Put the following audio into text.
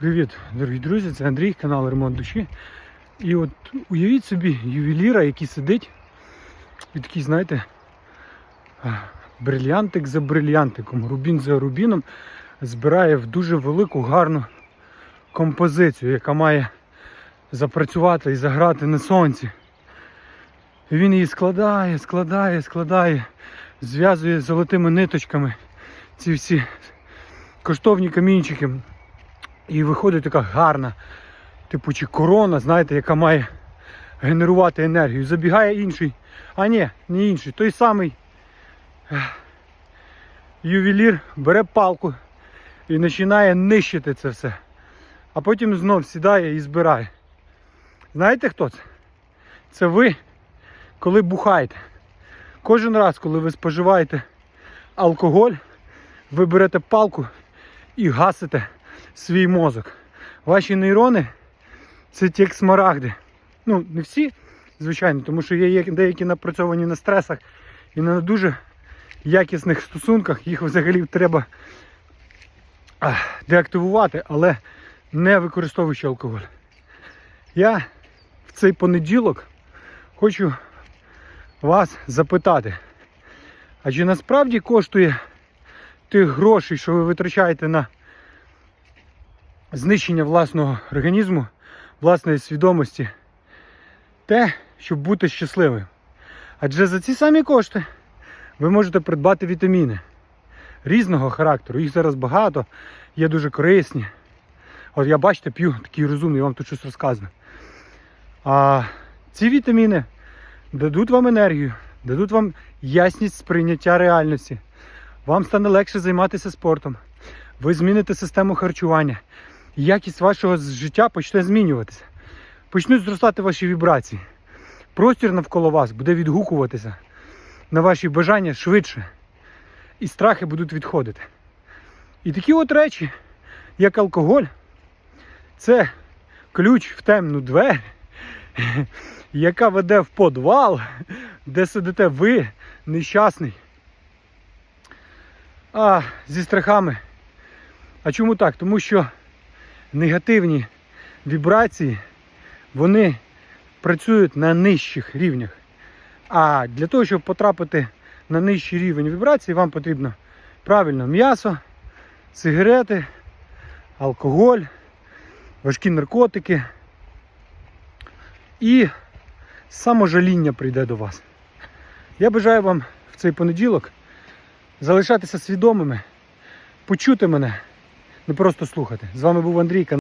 Привіт, дорогі друзі, це Андрій, канал Ремонт Душі. І от уявіть собі ювеліра, який сидить і такий, знаєте, брильянтик за брильянтиком, рубін за рубіном, збирає в дуже велику гарну композицію, яка має запрацювати і заграти на сонці. І він її складає, складає, складає, зв'язує золотими ниточками ці всі коштовні камінчики. І виходить така гарна, типу чи корона, знаєте, яка має генерувати енергію. Забігає інший. А ні, не інший. Той самий ювелір бере палку і починає нищити це все. А потім знов сідає і збирає. Знаєте хто це? Це ви, коли бухаєте. Кожен раз, коли ви споживаєте алкоголь, ви берете палку і гасите свій мозок. Ваші нейрони це ті смарагди. Ну, не всі, звичайно, тому що є деякі напрацьовані на стресах і на дуже якісних стосунках. Їх взагалі треба деактивувати, але не використовуючи алкоголь. Я в цей понеділок хочу вас запитати, а чи насправді коштує тих грошей, що ви витрачаєте на знищення власного організму, власної свідомості, те, щоб бути щасливим. Адже за ці самі кошти ви можете придбати вітаміни різного характеру. Їх зараз багато, є дуже корисні. От я бачите, п'ю такий розумний, вам тут щось розказую. А ці вітаміни дадуть вам енергію, дадуть вам ясність сприйняття реальності. Вам стане легше займатися спортом. Ви зміните систему харчування. Якість вашого життя почне змінюватися. Почнуть зростати ваші вібрації. Простір навколо вас буде відгукуватися на ваші бажання швидше. І страхи будуть відходити. І такі от речі, як алкоголь, це ключ в темну двері, яка веде в подвал, де сидите ви, нещасний. А зі страхами. А чому так? Тому що негативні вібрації, вони працюють на нижчих рівнях. А для того, щоб потрапити на нижчий рівень вібрацій, вам потрібно правильно м'ясо, сигарети, алкоголь, важкі наркотики. І саможаління прийде до вас. Я бажаю вам в цей понеділок залишатися свідомими, почути мене, не просто слухати. З вами був Андрій.